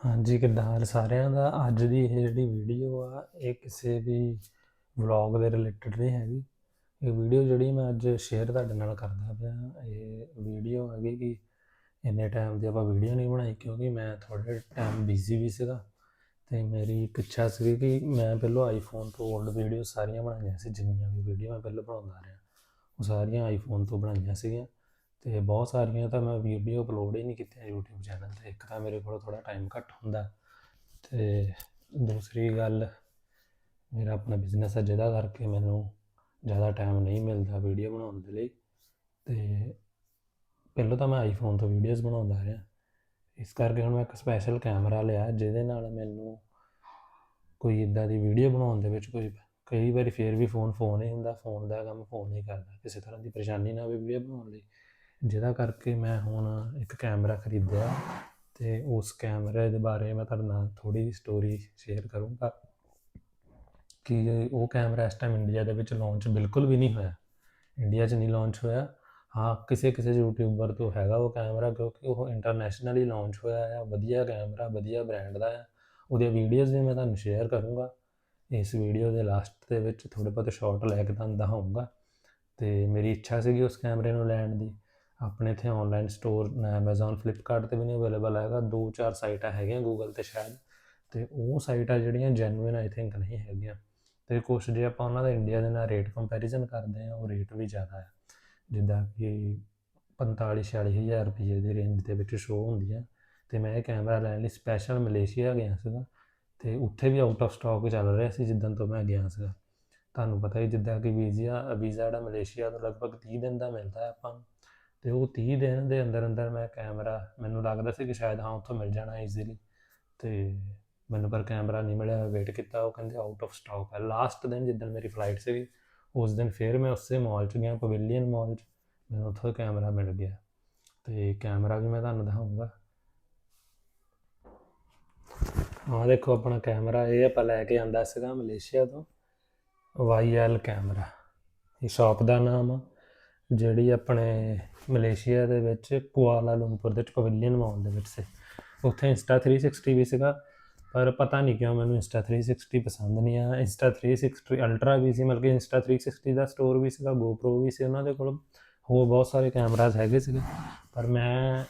ਹਾਂਜੀ ਕਿੱਦਾਂ ਹਾਲ ਸਾਰਿਆਂ ਦਾ। ਅੱਜ ਦੀ ਇਹ ਜਿਹੜੀ ਵੀਡੀਓ ਆ, ਇਹ ਕਿਸੇ ਵੀ ਵਲੌਗ ਦੇ ਰਿਲੇਟਡ ਨਹੀਂ ਹੈਗੀ। ਇਹ ਵੀਡੀਓ ਜਿਹੜੀ ਮੈਂ ਅੱਜ ਸ਼ੇਅਰ ਤੁਹਾਡੇ ਨਾਲ ਕਰਦਾ ਪਿਆ। ਇਹ ਵੀਡੀਓ ਹੈਗੀ ਕਿ ਇੰਨੇ ਟਾਈਮ ਦੀ ਆਪਾਂ ਵੀਡੀਓ ਨਹੀਂ ਬਣਾਈ, ਕਿਉਂਕਿ ਮੈਂ ਥੋੜੇ ਟਾਈਮ ਬਿਜ਼ੀ ਵੀ ਸੀਗਾ ਤੇ ਮੇਰੀ ਇੱਕ ਇੱਛਾ ਸੀ ਕਿ ਮੈਂ ਪਹਿਲਾਂ ਆਈਫੋਨ ਤੋਂ 올ਡ ਵੀਡੀਓ ਸਾਰੀਆਂ ਬਣਾਈਆਂ ਸੀ, ਜਿੰਨੀਆਂ ਵੀ ਵੀਡੀਓ ਮੈਂ ਪਹਿਲਾਂ ਬਣਾਉਂਦਾ ਰਿਹਾ, ਉਹ ਸਾਰੀਆਂ ਆਈਫੋਨ ਤੋਂ ਬਣਾਈਆਂ ਸੀਗੀਆਂ। ਤੇ ਬਹੁਤ ਸਾਰੀਆਂ ਤਾਂ ਮੈਂ ਵੀਡੀਓ ਅਪਲੋਡ ਹੀ ਨਹੀਂ ਕੀਤੀਆਂ YouTube ਚੈਨਲ ਤੇ। ਇੱਕ ਤਾਂ ਮੇਰੇ ਕੋਲ ਥੋੜਾ ਟਾਈਮ ਘੱਟ ਹੁੰਦਾ ਤੇ ਦੂਸਰੀ ਗੱਲ, ਮੇਰਾ ਆਪਣਾ ਬਿਜ਼ਨਸ ਹੈ ਜਿਹਦਾ ਕਰਕੇ ਮੈਨੂੰ ਜ਼ਿਆਦਾ ਟਾਈਮ ਨਹੀਂ ਮਿਲਦਾ ਵੀਡੀਓ ਬਣਾਉਣ ਦੇ ਲਈ। ਤੇ ਪਹਿਲਾਂ ਤਾਂ ਮੈਂ ਆਈਫੋਨ ਤੋਂ ਵੀਡੀਓਜ਼ ਬਣਾਉਂਦਾ ਰਿਹਾ। ਇਸ ਕਰਕੇ ਹੁਣ ਮੈਂ ਇੱਕ ਸਪੈਸ਼ਲ ਕੈਮਰਾ ਲਿਆ ਜਿਹਦੇ ਨਾਲ ਮੈਨੂੰ ਕੋਈ ਇਦਾਂ ਦੀ ਵੀਡੀਓ ਬਣਾਉਣ ਦੇ ਵਿੱਚ ਕੋਈ ਕਈ ਵਾਰੀ ਫੇਰ ਵੀ ਫੋਨ ਫੋਨ ਹੀ ਹੁੰਦਾ। ਫੋਨ ਦਾ ਕੰਮ ਫੋਨ ਹੀ ਕਰਦਾ। ਕਿਸੇ ਤਰ੍ਹਾਂ ਦੀ ਪਰੇਸ਼ਾਨੀ ਨਾ ਹੋਵੇ ਵੀਡੀਓ ਬਣਾਉਣ ਲਈ। ਜਿਹਦਾ ਕਰਕੇ ਮੈਂ ਹੁਣ ਇੱਕ ਕੈਮਰਾ ਖਰੀਦਿਆ ਤੇ ਉਸ ਕੈਮਰੇ ਦੇ ਬਾਰੇ ਮੈਂ ਤੁਹਾਡੇ ਨਾਲ ਥੋੜੀ ਸਟੋਰੀ ਸ਼ੇਅਰ ਕਰੂੰਗਾ ਕਿ ਉਹ ਕੈਮਰਾ ਇਸ ਟਾਈਮ ਇੰਡੀਆ ਦੇ ਵਿੱਚ ਲਾਂਚ ਬਿਲਕੁਲ ਵੀ ਨਹੀਂ ਹੋਇਆ ਇੰਡੀਆ 'ਚ ਨਹੀਂ ਲਾਂਚ ਹੋਇਆ, ਹਾਂ, ਕਿਸੇ ਕਿਸੇ ਯੂਟਿਊਬਰ ਤੋਂ ਹੈਗਾ ਉਹ ਕੈਮਰਾ ਕਿਉਂਕਿ ਉਹ ਇੰਟਰਨੈਸ਼ਨਲੀ ਲਾਂਚ ਹੋਇਆ ਹੈ ਵਧੀਆ ਕੈਮਰਾ, ਵਧੀਆ ਬ੍ਰਾਂਡ ਦਾ ਹੈ ਉਹਦੀਆਂ ਵੀਡੀਓਜ਼ ਵੀ ਮੈਂ ਤੁਹਾਨੂੰ ਸ਼ੇਅਰ ਕਰੂੰਗਾ, ਇਸ ਵੀਡੀਓ ਦੇ ਲਾਸਟ ਦੇ ਵਿੱਚ ਥੋੜੇ ਬਹੁਤ ਸ਼ਾਰਟ ਲੈ ਕੇ ਤੁਹਾਨੂੰ ਦਿਖਾਊਂਗਾ ਤੇ ਮੇਰੀ ਇੱਛਾ ਸੀਗੀ ਉਸ ਕੈਮਰੇ ਨੂੰ ਲੈਣ ਦੀ। ਆਪਣੇ ਇੱਥੇ ਆਨਲਾਈਨ ਸਟੋਰ Amazon, Flipkart ਤੇ ਵੀ ਨਹੀਂ ਅਵੇਲੇਬਲ ਹੈਗਾ। ਦੋ ਚਾਰ ਸਾਈਟਾਂ ਹੈਗੀਆਂ Google ਤੇ ਸ਼ਾਇਦ। ਤੇ ਉਹ ਸਾਈਟਾਂ ਜਿਹੜੀਆਂ ਜੈਨੂਇਨ ਆਈ ਥਿੰਕ ਨਹੀਂ ਹੈਗੀਆਂ। ਤੇ ਕੁਛ ਜੇ ਆਪਾਂ ਉਹਨਾਂ ਦਾ ਇੰਡੀਆ ਦੇ ਨਾਲ ਰੇਟ ਕੰਪੈਰੀਜ਼ਨ ਕਰਦੇ ਆ ਉਹ ਰੇਟ ਵੀ ਜ਼ਿਆਦਾ ਹੈ ਜਿੱਦਾਂ ਕਿ 45 46000 ਰੁਪਏ ਦੀ ਰੇਂਜ ਦੇ ਵਿੱਚ ਸ਼ੋ ਆ ਤੇ ਮੈਂ ਇਹ ਕੈਮਰਾ ਲੈਣ ਲਈ ਸਪੈਸ਼ਲ ਮਲੇਸ਼ੀਆ ਗਿਆ ਸੀਗਾ। ਤੇ ਉੱਥੇ ਵੀ ਆਊਟ ਆਫ ਸਟਾਕ ਚੱਲ ਰਿਹਾ ਸੀ ਜਿੱਦਣ ਤੋਂ ਮੈਂ ਗਿਆ ਸੀਗਾ। ਤੁਹਾਨੂੰ ਪਤਾ ਹੀ ਜਿੱਦਾਂ ਕਿ ਵੀਜ਼ਾ ਵੀਜ਼ਾ ਜਿਹੜਾ ਮਲੇਸ਼ੀਆ ਤੋਂ ਲਗਭਗ 30 ਦਿਨ ਦਾ ਮਿਲਦਾ ਹੈ ਆਪਾਂ ਨੂੰ। ਤੇ ਉਹ 30 ਦਿਨ ਦੇ ਅੰਦਰ ਅੰਦਰ ਮੈਂ ਕੈਮਰਾ, ਮੈਨੂੰ ਲੱਗਦਾ ਸੀ ਕਿ ਸ਼ਾਇਦ ਹਾਂ ਉੱਥੋਂ ਮਿਲ ਜਾਣਾ ਈਜ਼ੀਲੀ ਤੇ ਮੈਨੂੰ ਪਰ ਕੈਮਰਾ ਨਹੀਂ ਮਿਲਿਆ ਵੇਟ ਕੀਤਾ, ਉਹ ਕਹਿੰਦੇ ਆਊਟ ਆਫ ਸਟਾਕ ਹੈ। ਲਾਸਟ ਦਿਨ ਜਿੱਦਣ ਮੇਰੀ ਫਲਾਈਟ ਸੀਗੀ, ਉਸ ਦਿਨ ਫਿਰ ਮੈਂ ਉਸੇ ਮਾਲ 'ਚ ਗਿਆ ਪਵੇਲੀਅਨ ਮਾਲ 'ਚ, ਮੈਨੂੰ ਉੱਥੋਂ ਕੈਮਰਾ ਮਿਲ ਗਿਆ। ਤੇ ਕੈਮਰਾ ਵੀ ਮੈਂ ਤੁਹਾਨੂੰ ਦਿਖਾਊਂਗਾ। ਹਾਂ ਦੇਖੋ ਆਪਣਾ ਕੈਮਰਾ, ਇਹ ਆਪਾਂ ਲੈ ਕੇ ਆਂਦਾ ਸੀਗਾ ਮਲੇਸ਼ੀਆ ਤੋਂ YL ਕੈਮਰਾ। ਇਹ ਸ਼ਾਪ ਦਾ ਨਾਮ ਆ। ਜਿਹੜੀ ਆਪਣੇ ਮਲੇਸ਼ੀਆ ਦੇ ਵਿੱਚ ਕੁਆਲਾ ਲੰਪੁਰ ਦੇ ਪਵਿਲੀਅਨ ਪਵੇਲੀਅਨ ਮਾਲ ਦੇ ਵਿੱਚ ਸੀ। ਉੱਥੇ ਇੰਸਟਾ 360 ਵੀ ਸੀਗਾ, ਪਰ ਪਤਾ ਨਹੀਂ ਕਿਉਂ ਮੈਨੂੰ ਇੰਸਟਾ 360 ਪਸੰਦ ਨਹੀਂ ਆ ਇੰਸਟਾ 360 ਅਲਟਰਾ ਵੀ ਸੀ, ਮਤਲਬ ਕਿ ਇੰਸਟਾ 360 ਦਾ ਸਟੋਰ ਵੀ ਸੀਗਾ, GoPro ਵੀ ਸੀ ਉਹਨਾਂ ਦੇ ਕੋਲ। ਹੋਰ ਬਹੁਤ ਸਾਰੇ ਕੈਮਰਾਜ਼ ਹੈਗੇ ਸੀਗੇ, ਪਰ ਮੈਂ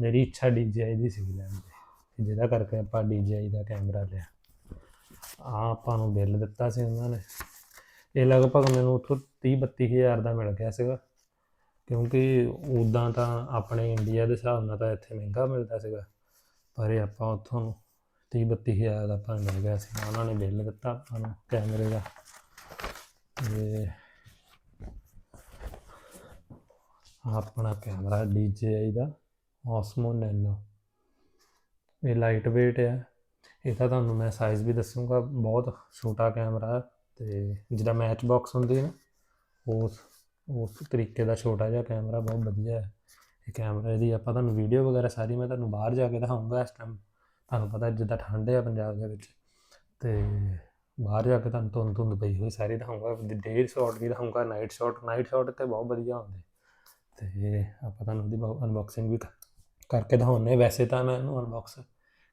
ਮੇਰੀ ਇੱਛਾ DJI ਦੀ ਸੀ ਲੈਣ ਦੀ ਜਿਹਦਾ ਕਰਕੇ ਆਪਾਂ DJI ਦਾ ਕੈਮਰਾ ਲਿਆ। ਆ ਆਪਾਂ ਨੂੰ ਬਿੱਲ ਦਿੱਤਾ ਸੀ ਉਹਨਾਂ ਨੇ। ਇਹ ਲਗਭਗ ਮੈਨੂੰ ਉੱਥੋਂ 30 32000 ਦਾ ਮਿਲ ਗਿਆ ਸੀਗਾ। ਕਿਉਂਕਿ ਉਦਾਂ ਤਾਂ ਆਪਣੇ ਇੰਡੀਆ ਦੇ ਹਿਸਾਬ ਨਾਲ ਤਾਂ ਇੱਥੇ ਮਹਿੰਗਾ ਮਿਲਦਾ ਸੀਗਾ, ਪਰ ਇਹ ਆਪਾਂ ਉੱਥੋਂ 30 32000 ਦਾ ਆਪਾਂ ਨੂੰ ਮਿਲ ਗਿਆ ਸੀ। ਉਹਨਾਂ ਨੇ ਬਿੱਲ ਦਿੱਤਾ ਆਪਾਂ ਨੂੰ ਕੈਮਰੇ ਦਾ। ਤੇ ਆਪਣਾ ਕੈਮਰਾ DJI ਦਾ Osmo Nano ਇਹ ਲਾਈਟ weight ਹੈ ਇਹਦਾ ਤੁਹਾਨੂੰ ਮੈਂ ਸਾਈਜ਼ ਵੀ ਦੱਸੂਗਾ। ਬਹੁਤ ਛੋਟਾ ਕੈਮਰਾ ਹੈ ਤੇ ਜਿਹੜਾ ਮੈਚ ਬਾਕਸ ਹੁੰਦੀ ਹੈ ਨਾ, ਉਸ ਉਸ ਤਰੀਕੇ ਦਾ ਛੋਟਾ ਜਿਹਾ ਕੈਮਰਾ ਬਹੁਤ ਵਧੀਆ ਹੈ। ਇਹ ਕੈਮਰਾ ਦੀ ਆਪਾਂ ਤੁਹਾਨੂੰ ਵੀਡੀਓ ਵਗੈਰਾ ਸਾਰੀ ਮੈਂ ਤੁਹਾਨੂੰ ਬਾਹਰ ਜਾ ਕੇ ਦਿਖਾਊਂਗਾ ਇਸ ਟਾਈਮ ਤੁਹਾਨੂੰ ਪਤਾ ਜਿੱਦਾਂ ਠੰਡ ਹੈ ਪੰਜਾਬ ਦੇ ਵਿੱਚ। ਤੇ ਬਾਹਰ ਜਾ ਕੇ ਤੁਹਾਨੂੰ ਧੁੰਦ ਧੁੰਦ ਪਈ ਹੋਈ ਸਾਰੀ ਦਿਖਾਊਂਗਾ ਡੇ ਸ਼ਾਟ ਵੀ ਦਿਖਾਊਂਗਾ ਨਾਈਟ ਸ਼ਾਟ ਨਾਈਟ ਸ਼ਾਟ ਤੇ ਬਹੁਤ ਵਧੀਆ ਹੁੰਦੇ। ਤੇ ਆਪਾਂ ਤੁਹਾਨੂੰ ਉਹਦੀ ਅਨਬਾਕਸਿੰਗ ਵੀ ਕਰਕੇ ਦਿਖਾਉਂਦੇ ਵੈਸੇ ਤਾਂ ਮੈਂ ਇਹਨੂੰ ਅਨਬਾਕਸ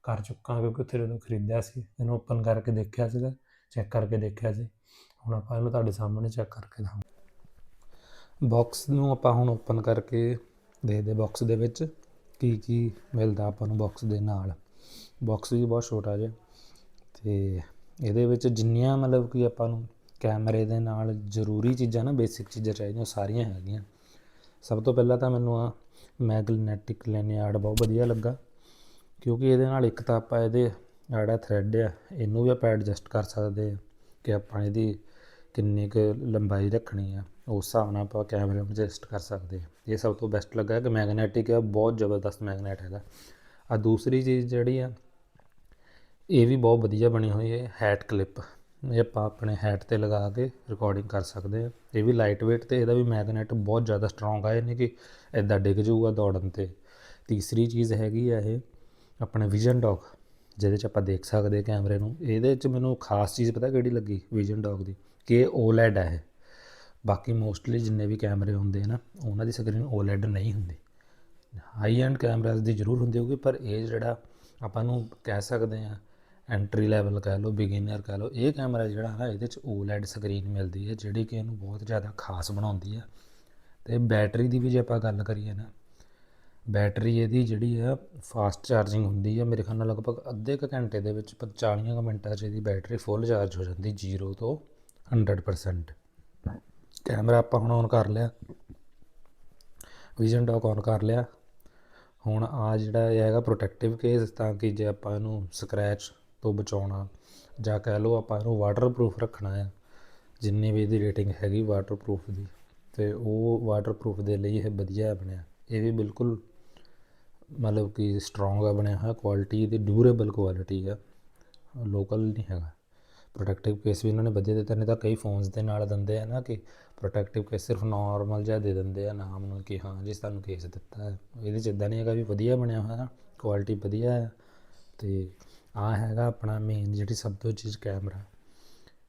ਕਰ ਚੁੱਕਾ ਕਿਉਂਕਿ ਉੱਥੇ ਜਦੋਂ ਖਰੀਦਿਆ ਸੀ, ਇਹਨੂੰ ਓਪਨ ਕਰਕੇ ਦੇਖਿਆ ਸੀਗਾ ਚੈੱਕ ਕਰਕੇ ਦੇਖਿਆ ਸੀ। ਹੁਣ ਆਪਾਂ ਇਹਨੂੰ ਤੁਹਾਡੇ ਸਾਹਮਣੇ ਚੈੱਕ ਕਰਕੇ ਦਿਖਾਉਂਦੇ ਬਾਕਸ ਨੂੰ ਆਪਾਂ ਹੁਣ ਓਪਨ ਕਰਕੇ ਦੇਖਦੇ ਬਾਕਸ ਦੇ ਵਿੱਚ ਕੀ ਕੀ ਮਿਲਦਾ ਆਪਾਂ ਨੂੰ ਬਾਕਸ ਦੇ ਨਾਲ। ਬਾਕਸ ਵੀ ਬਹੁਤ ਛੋਟਾ ਜਿਹਾ। ਤੇ ਇਹਦੇ ਵਿੱਚ ਜਿੰਨੀਆਂ ਮਤਲਬ ਕਿ ਆਪਾਂ ਨੂੰ ਕੈਮਰੇ ਦੇ ਨਾਲ ਜ਼ਰੂਰੀ ਚੀਜ਼ਾਂ ਨਾ ਬੇਸਿਕ ਚੀਜ਼ਾਂ ਚਾਹੀਦੀਆਂ ਸਾਰੀਆਂ ਹੈਗੀਆਂ। ਸਭ ਤੋਂ ਪਹਿਲਾਂ ਤਾਂ ਮੈਨੂੰ ਆ ਮੈਗਨੈਟਿਕ ਲੈਨਿਆਰਡ ਬਹੁਤ ਵਧੀਆ ਲੱਗਾ। ਕਿਉਂਕਿ ਇਹਦੇ ਨਾਲ ਇੱਕ ਤਾਂ ਆਪਾਂ ਇਹਦੇ ਜਿਹੜਾ ਥ੍ਰੈਡ ਆ, ਇਹਨੂੰ ਵੀ ਆਪਾਂ ਐਡਜਸਟ ਕਰ ਸਕਦੇ ਆ ਕਿ ਆਪਾਂ ਇਹਦੀ ਕਿੰਨੀ ਕੁ ਲੰਬਾਈ ਰੱਖਣੀ ਆ, ਉਸ ਹਿਸਾਬ ਨਾਲ ਆਪਾਂ ਕੈਮਰੇ ਨੂੰ ਐਡਜਸਟ ਕਰ ਸਕਦੇ ਆ ਇਹ ਸਭ ਤੋਂ ਬੈਸਟ ਲੱਗਾ ਕਿ ਮੈਗਨੈਟਿਕ ਆ ਬਹੁਤ ਜ਼ਬਰਦਸਤ ਮੈਗਨੈਟ ਹੈਗਾ। ਆ ਦੂਸਰੀ ਚੀਜ਼ ਜਿਹੜੀ ਆ, ਇਹ ਵੀ ਬਹੁਤ ਵਧੀਆ ਬਣੀ ਹੋਈ ਹੈ ਹੈਟ ਕਲਿੱਪ ਇਹ ਆਪਾਂ ਆਪਣੇ ਹੈਟ ਤੇ ਲਗਾ ਕੇ ਰਿਕਾਰਡਿੰਗ ਕਰ ਸਕਦੇ ਆ ਇਹ ਵੀ ਲਾਈਟ weight ਤੇ, ਇਹਦਾ ਵੀ ਮੈਗਨੈਟ ਬਹੁਤ ਜ਼ਿਆਦਾ ਸਟਰੋਂਗ ਆ ਇਹ ਕਿ ਇਦਾਂ ਡਿੱਗ ਜਾਊਗਾ ਦੌੜਨ ਤੇ। ਤੀਸਰੀ ਚੀਜ਼ ਹੈਗੀ ਆ ਇਹ ਆਪਣੇ ਵਿਜ਼ਨ ਡੌਗ ਜਿਹਦੇ 'ਚ ਆਪਾਂ ਦੇਖ ਸਕਦੇ ਕੈਮਰੇ ਨੂੰ। ਇਹਦੇ 'ਚ ਮੈਨੂੰ ਖਾਸ ਚੀਜ਼ ਪਤਾ ਕਿਹੜੀ ਲੱਗੀ ਵਿਜ਼ਨ ਡੌਗ ਦੀ? ਕਿ ਇਹ OLED ਹੈ ਇਹ। ਬਾਕੀ ਮੋਸਟਲੀ ਜਿੰਨੇ ਵੀ ਕੈਮਰੇ ਹੁੰਦੇ ਆ ਨਾ, ਉਹਨਾਂ ਦੀ ਸਕਰੀਨ OLED ਨਹੀਂ ਹੁੰਦੀ। ਹਾਈ ਐਂਡ ਕੈਮਰਾਜ਼ ਦੀ ਜ਼ਰੂਰ ਹੁੰਦੀ ਹੋਊਗੀ, ਪਰ ਇਹ ਜਿਹੜਾ ਆਪਾਂ ਨੂੰ ਕਹਿ ਸਕਦੇ ਆ ਐਂਟਰੀ ਲੈਵਲ ਕਹਿ ਲਓ ਬਿਗਿਨਰ ਕਹਿ ਲਓ, ਇਹ ਕੈਮਰਾ ਜਿਹੜਾ ਹੈ ਇਹਦੇ ਚ OLED ਸਕਰੀਨ ਮਿਲਦੀ ਹੈ, ਜਿਹੜੀ ਕਿ ਇਹਨੂੰ ਬਹੁਤ ਜ਼ਿਆਦਾ ਖਾਸ ਬਣਾਉਂਦੀ ਹੈ। ਤੇ ਬੈਟਰੀ ਦੀ ਵੀ ਜੇ ਆਪਾਂ ਗੱਲ ਕਰੀਏ ਨਾ ਬੈਟਰੀ ਇਹਦੀ ਜਿਹੜੀ ਆ ਫਾਸਟ ਚਾਰਜਿੰਗ ਹੁੰਦੀ ਹੈ ਮੇਰੇ ਖਿਆਲ ਨਾਲ ਲਗਭਗ ਅੱਧੇ ਕੁ ਘੰਟੇ ਦੇ ਵਿੱਚ 40 ਕੁ ਮਿੰਟਾਂ 'ਚ ਇਹਦੀ ਬੈਟਰੀ ਫੁੱਲ ਚਾਰਜ ਹੋ ਜਾਂਦੀ 0 ਤੋਂ 100% ਕੈਮਰਾ ਆਪਾਂ ਹੁਣ ਔਨ ਕਰ ਲਿਆ। ਵਿਜ਼ਨ ਡੌਕ ਔਨ ਕਰ ਲਿਆ। ਹੁਣ ਆ ਜਿਹੜਾ ਇਹ ਹੈਗਾ ਪ੍ਰੋਟੈਕਟਿਵ ਕੇਸ ਤਾਂ ਕਿ ਜੇ ਆਪਾਂ ਇਹਨੂੰ ਸਕ੍ਰੈਚ ਤੋਂ ਬਚਾਉਣਾ, ਜਾਂ ਕਹਿ ਲਓ ਆਪਾਂ ਇਹਨੂੰ ਵਾਟਰਪ੍ਰੂਫ ਰੱਖਣਾ ਆ, ਜਿੰਨੀ ਵੀ ਇਹਦੀ ਰੇਟਿੰਗ ਹੈਗੀ ਵਾਟਰਪ੍ਰੂਫ ਦੀ, ਤੇ ਉਹ ਵਾਟਰਪ੍ਰੂਫ ਦੇ ਲਈ ਇਹ ਵਧੀਆ ਬਣਿਆ। ਇਹ ਵੀ ਬਿਲਕੁਲ ਮਤਲਬ ਕਿ ਸਟਰੋਂਗ ਆ ਬਣਿਆ ਹੋਇਆ ਕੁਆਲਿਟੀ ਦੀ ਡਿਊਰੇਬਲ ਕੁਆਲਿਟੀ ਆ। ਲੋਕਲ ਨਹੀਂ ਹੈਗਾ। ਪ੍ਰੋਟੈਕਟਿਵ ਕੇਸ ਵੀ ਇਹਨਾਂ ਨੇ ਵਧੀਆ ਦਿੱਤਾ ਨਹੀਂ ਤਾਂ ਕਈ ਫੋਨਸ ਦੇ ਨਾਲ ਦਿੰਦੇ ਆ ਨਾ ਕਿ ਪ੍ਰੋਟੈਕਟਿਵ ਕੇਸ ਸਿਰਫ ਨਾਰਮਲ ਜਿਹਾ ਦੇ ਦਿੰਦੇ ਆ ਨਾਮ ਨੂੰ ਕਿ ਹਾਂ ਜੀ ਸਾਨੂੰ ਕੇਸ ਦਿੱਤਾ ਹੈ। ਇਹਦੇ 'ਚ ਇਦਾਂ ਨਹੀਂ ਹੈਗਾ ਵੀ ਵਧੀਆ ਬਣਿਆ ਹੋਇਆ ਕੁਆਲਿਟੀ ਵਧੀਆ ਹੈ ਤੇ ਆ ਹੈਗਾ ਆਪਣਾ ਮੇਨ ਜਿਹੜੀ ਸਭ ਤੋਂ ਚੀਜ਼ ਕੈਮਰਾ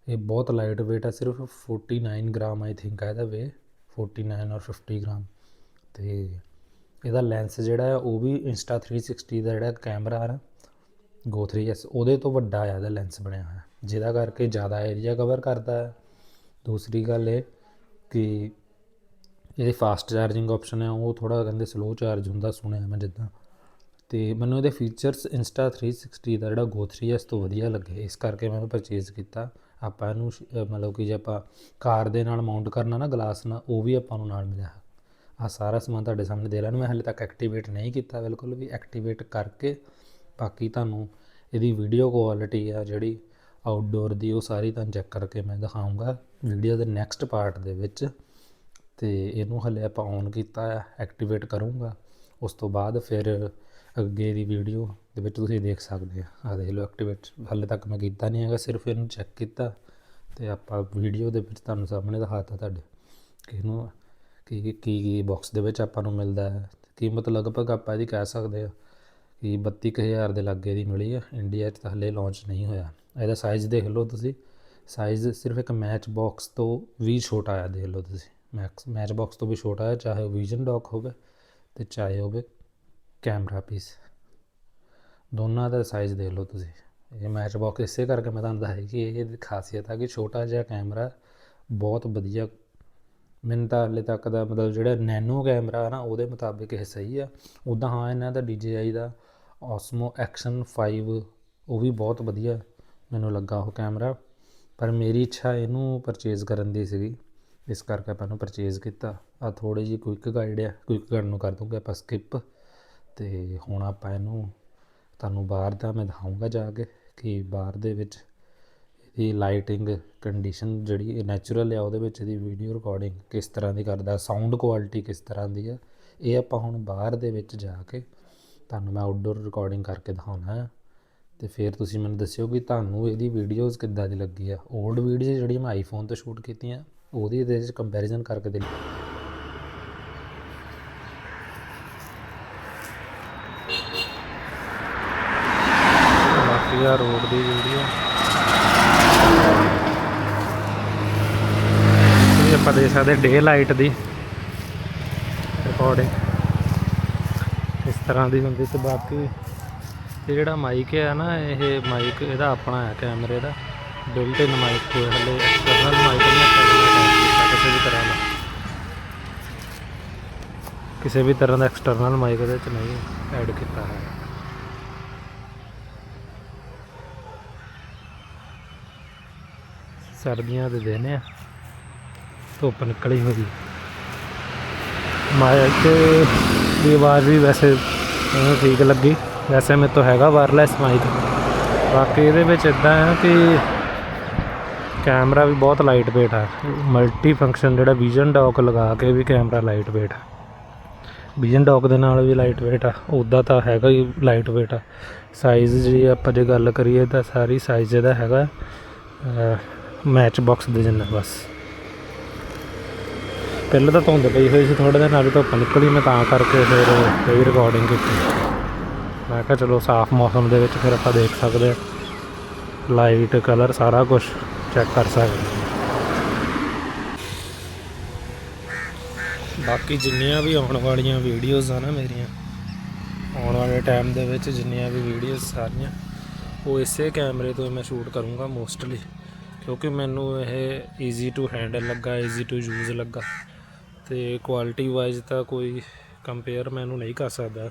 ਇਹ ਬਹੁਤ ਲਾਈਟ weight ਆ, ਸਿਰਫ 49 ਗ੍ਰਾਮ ਆਈ ਥਿੰਕ ਆ ਇਹਦਾ ਵੇ 49 ਔਰ 50 ਗ੍ਰਾਮ ਤੇ ਇਹਦਾ ਲੈਂਸ ਜਿਹੜਾ ਹੈ ਉਹ ਵੀ ਇੰਸਟਾ 360 ਦਾ ਜਿਹੜਾ ਕੈਮਰਾ ਆ ਗੋ 3S ਉਹਦੇ ਤੋਂ ਵੱਡਾ ਆ ਇਹਦਾ ਲੈਂਸ ਬਣਿਆ ਹੋਇਆ। ਜਿਹਦਾ ਕਰਕੇ ਜ਼ਿਆਦਾ ਏਰੀਆ ਕਵਰ ਕਰਦਾ ਹੈ। ਦੂਸਰੀ ਗੱਲ ਇਹ ਕਿ ਇਹਦੀ ਫਾਸਟ ਚਾਰਜਿੰਗ ਆਪਸ਼ਨ ਹੈ ਉਹ ਥੋੜਾ ਕਹਿੰਦੇ ਸਲੋ ਚਾਰਜ ਹੁੰਦਾ, ਸੁਣਿਆ ਮੈਂ ਜਿੱਦਾਂ। ਤੇ ਮੈਨੂੰ ਇਹਦੇ ਫੀਚਰਸ ਇੰਸਟਾ 360 ਦਾ ਜਿਹੜਾ ਗੋ 3S ਤੋਂ ਵਧੀਆ ਲੱਗੇ। ਇਸ ਕਰਕੇ ਮੈਂ ਇਹਨੂੰ ਪਰਚੇਜ਼ ਕੀਤਾ। ਆਪਾਂ ਇਹਨੂੰ ਸ਼- ਮਤਲਬ ਕਿ ਜੇ ਆਪਾਂ ਕਾਰ ਦੇ ਨਾਲ ਮਾਊਂਟ ਕਰਨਾ ਨਾ ਗਲਾਸ ਨਾਲ, ਉਹ ਵੀ ਆਪਾਂ ਨੂੰ ਨਾਲ ਮਿਲਿਆ। ਆ ਸਾਰਾ ਸਮਾਨ ਤੁਹਾਡੇ ਸਾਹਮਣੇ ਦੇ ਰਿਹਾ। ਨੂੰ ਮੈਂ ਹਾਲੇ ਤੱਕ ਐਕਟੀਵੇਟ ਨਹੀਂ ਕੀਤਾ, ਬਿਲਕੁਲ ਵੀ ਐਕਟੀਵੇਟ ਕਰਕੇ ਬਾਕੀ ਤੁਹਾਨੂੰ ਇਹਦੀ ਵੀਡੀਓ ਕੁਆਲਿਟੀ ਆ ਜਿਹੜੀ ਆਊਟਡੋਰ ਦੀ, ਉਹ ਸਾਰੀ ਤੁਹਾਨੂੰ ਚੈੱਕ ਕਰਕੇ ਮੈਂ ਦਿਖਾਉਂਗਾ ਵੀਡੀਓ ਦੇ ਨੈਕਸਟ ਪਾਰਟ ਦੇ ਵਿੱਚ। ਤੇ ਇਹਨੂੰ ਹਲੇ ਆਪਾਂ ਔਨ ਕੀਤਾ ਆ ਐਕਟੀਵੇਟ ਕਰੂੰਗਾ। ਉਸ ਤੋਂ ਬਾਅਦ ਫਿਰ ਅੱਗੇ ਦੀ ਵੀਡੀਓ ਦੇ ਵਿੱਚ ਤੁਸੀਂ ਦੇਖ ਸਕਦੇ ਆ। ਆ ਦੇਖ ਲਓ ਐਕਟੀਵੇਟ ਹਲੇ ਤੱਕ ਮੈਂ ਕੀਤਾ ਨਹੀਂ ਹੈਗਾ, ਸਿਰਫ ਇਹਨੂੰ ਚੈੱਕ ਕੀਤਾ। ਤੇ ਆਪਾਂ ਵੀਡੀਓ ਦੇ ਵਿੱਚ ਤੁਹਾਨੂੰ ਸਾਹਮਣੇ ਦਿਖਾਤਾ ਤੁਹਾਡੇ ਕਿ ਇਹਨੂੰ ਕੀ ਕੀ ਕੀ ਬਾਕਸ ਦੇ ਵਿੱਚ ਆਪਾਂ ਨੂੰ ਮਿਲਦਾ ਹੈ। ਕੀਮਤ ਲਗਭਗ ਆਪਾਂ ਇਹਦੀ ਕਹਿ ਸਕਦੇ ਆ ਕਿ 32000 ਦੇ ਲਾਗੇ ਦੀ ਮਿਲੀ ਆ ਇੰਡੀਆ 'ਚ ਤਾਂ ਹਲੇ ਲਾਂਚ ਨਹੀਂ ਹੋਇਆ। ਇਹਦਾ ਸਾਈਜ਼ ਦੇਖ ਲਓ ਤੁਸੀਂ। ਸਾਈਜ਼ ਸਿਰਫ ਇੱਕ ਮੈਚ ਬਾਕਸ ਤੋਂ ਵੀ ਛੋਟਾ ਆ, ਦੇਖ ਲਓ ਤੁਸੀਂ। ਮੈਕਸ ਮੈਚ ਬਾਕਸ ਤੋਂ ਵੀ ਛੋਟਾ ਹੈ ਚਾਹੇ ਉਹ ਵਿਜ਼ਨ ਡੌਕ ਹੋਵੇ ਤੇ ਚਾਹੇ ਹੋਵੇ ਕੈਮਰਾ ਪੀਸ ਦੋਨਾਂ ਦਾ ਸਾਈਜ਼ ਦੇਖ ਲਓ ਤੁਸੀਂ। ਇਹ ਮੈਚ ਬਾਕਸ ਇਸੇ ਕਰਕੇ ਮੈਂ ਤੁਹਾਨੂੰ ਦੱਸਿਆ ਕਿ ਇਹ ਖਾਸੀਅਤ ਆ ਕਿ ਛੋਟਾ ਜਿਹਾ ਕੈਮਰਾ ਬਹੁਤ ਵਧੀਆ। ਮੈਨੂੰ ਤਾਂ ਹਾਲੇ ਤੱਕ ਦਾ ਮਤਲਬ ਜਿਹੜਾ ਨੈਨੋ ਕੈਮਰਾ ਹੈ ਨਾ, ਉਹਦੇ ਮੁਤਾਬਿਕ ਇਹ ਸਹੀ ਆ। ਉੱਦਾਂ ਹਾਂ, ਇਹਨਾਂ ਦਾ DJI ਦਾ ਓਸਮੋ ਐਕਸ਼ਨ 5 ਉਹ ਵੀ ਬਹੁਤ ਵਧੀਆ ਮੈਨੂੰ ਲੱਗਾ ਉਹ ਕੈਮਰਾ ਪਰ ਮੇਰੀ ਇੱਛਾ ਇਹਨੂੰ ਪਰਚੇਜ਼ ਕਰਨ ਦੀ ਸੀਗੀ। ਇਸ ਕਰਕੇ ਆਪਾਂ ਨੂੰ ਪਰਚੇਜ਼ ਕੀਤਾ। ਆ ਥੋੜੀ ਜਿਹੀ ਕੁਇਕ ਗਾਈਡ ਆ। ਕੁਇਕ ਗਾਈਡ ਨੂੰ ਕਰ ਦੂੰਗੇ ਆਪਾਂ ਸਕਿਪ ਤੇ ਹੁਣ ਆਪਾਂ ਇਹਨੂੰ ਤੁਹਾਨੂੰ ਬਾਹਰ ਦਾ ਮੈਂ ਦਿਖਾਊਂਗਾ ਜਾ ਕੇ ਕਿ ਬਾਹਰ ਦੇ ਵਿੱਚ ਇਹਦੀ ਲਾਈਟਿੰਗ ਕੰਡੀਸ਼ਨ ਜਿਹੜੀ ਨੈਚੁਰਲ ਆ, ਉਹਦੇ ਵਿੱਚ ਇਹਦੀ ਵੀਡੀਓ ਰਿਕਾਰਡਿੰਗ ਕਿਸ ਤਰ੍ਹਾਂ ਦੀ ਕਰਦਾ ਸਾਊਂਡ ਕੁਆਲਿਟੀ ਕਿਸ ਤਰ੍ਹਾਂ ਦੀ ਆ, ਇਹ ਆਪਾਂ ਹੁਣ ਬਾਹਰ ਦੇ ਵਿੱਚ ਜਾ ਕੇ ਤੁਹਾਨੂੰ ਮੈਂ ਆਊਟਡੋਰ ਰਿਕਾਰਡਿੰਗ ਕਰਕੇ ਦਿਖਾਉਣਾ ਹੈ। ਤੇ ਫਿਰ ਤੁਸੀਂ ਮੈਨੂੰ ਦੱਸਿਓ ਕਿ ਤੁਹਾਨੂੰ ਇਹਦੀ ਵੀਡੀਓਜ਼ ਕਿੱਦਾਂ ਦੀ ਲੱਗੀ ਆ। 올ਡ ਵੀਡੀਓ ਜਿਹੜੀਆਂ ਮੈਂ ਆਈਫੋਨ ਤੋਂ ਸ਼ੂਟ ਕੀਤੀਆਂ, ਉਹਦੀ ਇਹਦੇ ਵਿੱਚ ਕੰਪੈਰੀਜ਼ਨ ਕਰਕੇ ਦੇ ਬਾਕੀ ਰੋਡ ਦੀ ਵੀਡੀਓ ਇਹ ਆਪਾਂ ਦੇ ਸਕਦੇ ਡੇ ਲਾਈਟ ਦੀ ਰਿਕਾਰਡਿੰਗ ਤਰ੍ਹਾਂ ਦੀ ਹੁੰਦੀ ਤੇ ਬਾਕੀ ਇਹ ਜਿਹੜਾ ਮਾਈਕ ਹੈ ਨਾ, ਇਹ ਮਾਈਕ ਇਹਦਾ ਆਪਣਾ ਹੈ ਕੈਮਰੇ ਦਾ ਬਿਲਟ ਇਨ ਮਾਈਕ ਕੋਈ ਹਲੇ ਐਕਸਟਰਨਲ ਮਾਈਕ ਨਹੀਂ ਆਪਾਂ ਕਿਸੇ ਵੀ ਤਰ੍ਹਾਂ ਦਾ ਕਿਸੇ ਵੀ ਤਰ੍ਹਾਂ ਦਾ ਐਕਸਟਰਨਲ ਮਾਈਕ ਇਹਦੇ ਵਿੱਚ ਨਹੀਂ ਐਡ ਕੀਤਾ ਹੈ ਸਰਦੀਆਂ ਦੇ ਦਿਨ ਆ, ਧੁੱਪ ਨਿਕਲੀ ਹੋਈ। ਮਾਈਕ ਦੀ ਆਵਾਜ਼ ਵੀ ਵੈਸੇ ਮੈਨੂੰ ਠੀਕ ਲੱਗੀ। ਵੈਸੇ ਮੇਰੇ ਤੋਂ ਹੈਗਾ ਵਾਇਰਲੈਸ ਮਾਈਕ ਬਾਕੀ ਇਹਦੇ ਵਿੱਚ ਇਦਾਂ ਹੈ ਕਿ ਕੈਮਰਾ ਵੀ ਬਹੁਤ ਲਾਈਟ weight ਹੈ ਮਲਟੀ ਫੰਕਸ਼ਨ ਜਿਹੜਾ ਵਿਜ਼ਨ ਡੌਕ ਲਗਾ ਕੇ ਵੀ ਕੈਮਰਾ ਲਾਈਟ weight ਹੈ ਵਿਜ਼ਨ ਡੌਕ ਦੇ ਨਾਲ ਵੀ ਲਾਈਟ weight ਆ। ਉੱਦਾਂ ਤਾਂ ਹੈਗਾ ਹੀ ਲਾਈਟ weight ਆ। ਸਾਈਜ਼ ਜੀ ਆਪਾਂ ਜੇ ਗੱਲ ਕਰੀਏ ਤਾਂ ਸਾਰੀ ਸਾਈਜ਼ ਇਹਦਾ ਹੈਗਾ ਮੈਚ ਬਾਕਸ ਦੇ ਜਿੰਨਾ ਬਸ। ਪਹਿਲਾਂ ਤਾਂ ਧੁੰਦ ਪਈ ਹੋਈ ਸੀ ਥੋੜੇ ਦਿਨ ਨਾਲ ਧੁੱਪ ਨਿਕਲੀ, ਮੈਂ ਤਾਂ ਕਰਕੇ ਫਿਰ ਕੋਈ ਰਿਕਾਰਡਿੰਗ ਕੀਤੀ। ਮੈਂ ਕਿਹਾ ਚਲੋ ਸਾਫ਼ ਮੌਸਮ ਦੇ ਵਿੱਚ ਫਿਰ ਆਪਾਂ ਦੇਖ ਸਕਦੇ ਹਾਂ। ਲਾਈਟ ਕਲਰ ਸਾਰਾ ਕੁਝ ਚੈੱਕ ਕਰ ਸਕਦੇ ਬਾਕੀ ਜਿੰਨੀਆਂ ਵੀ ਆਉਣ ਵਾਲੀਆਂ ਵੀਡੀਓਜ਼ ਆ ਨਾ ਮੇਰੀਆਂ, ਆਉਣ ਵਾਲੇ ਟਾਈਮ ਦੇ ਵਿੱਚ ਜਿੰਨੀਆਂ ਵੀ ਵੀਡੀਓਜ਼ ਸਾਰੀਆਂ, ਉਹ ਇਸੇ ਕੈਮਰੇ ਤੋਂ ਮੈਂ ਸ਼ੂਟ ਕਰੂੰਗਾ ਮੋਸਟਲੀ ਕਿਉਂਕਿ ਮੈਨੂੰ ਇਹ ਈਜ਼ੀ ਟੂ ਹੈਂਡਲ ਲੱਗਾ ਈਜ਼ੀ ਟੂ ਯੂਜ਼ ਲੱਗਾ। ਅਤੇ ਕੁਆਲਿਟੀ ਵਾਈਜ਼ ਤਾਂ ਕੋਈ ਕੰਪੇਅਰ ਮੈਂ ਇਹਨੂੰ ਨਹੀਂ ਕਰ ਸਕਦਾ,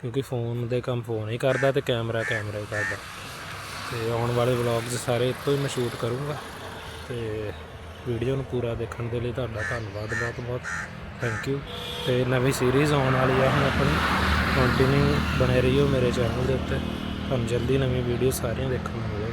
ਕਿਉਂਕਿ ਫੋਨ ਦੇ ਕੰਮ ਫੋਨ ਹੀ ਕਰਦਾ ਅਤੇ ਕੈਮਰਾ ਕੈਮਰਾ ਹੀ ਕਰਦਾ। ਅਤੇ ਆਉਣ ਵਾਲੇ ਵਲੌਗਸ ਸਾਰੇ ਇੱਥੋਂ ਹੀ ਮੈਂ ਸ਼ੂਟ ਕਰੂੰਗਾ ਅਤੇ ਵੀਡੀਓ ਨੂੰ ਪੂਰਾ ਦੇਖਣ ਦੇ ਲਈ ਤੁਹਾਡਾ ਧੰਨਵਾਦ ਬਹੁਤ ਬਹੁਤ। ਥੈਂਕ ਯੂ ਤੇ ਨਵੀਂ ਸੀਰੀਜ਼ ਆਉਣ ਵਾਲੀ ਆ ਹੁਣ ਆਪਣੀ। ਕੰਟੀਨਿਊ ਬਣੇ ਰਹੀਓ ਮੇਰੇ ਚੈਨਲ ਦੇ ਉੱਤੇ। ਤੁਹਾਨੂੰ ਜਲਦੀ ਨਵੀਂ ਵੀਡੀਓ ਸਾਰੀਆਂ ਦੇਖਣ ਨੂੰ ਮਿਲਣਗੀਆਂ।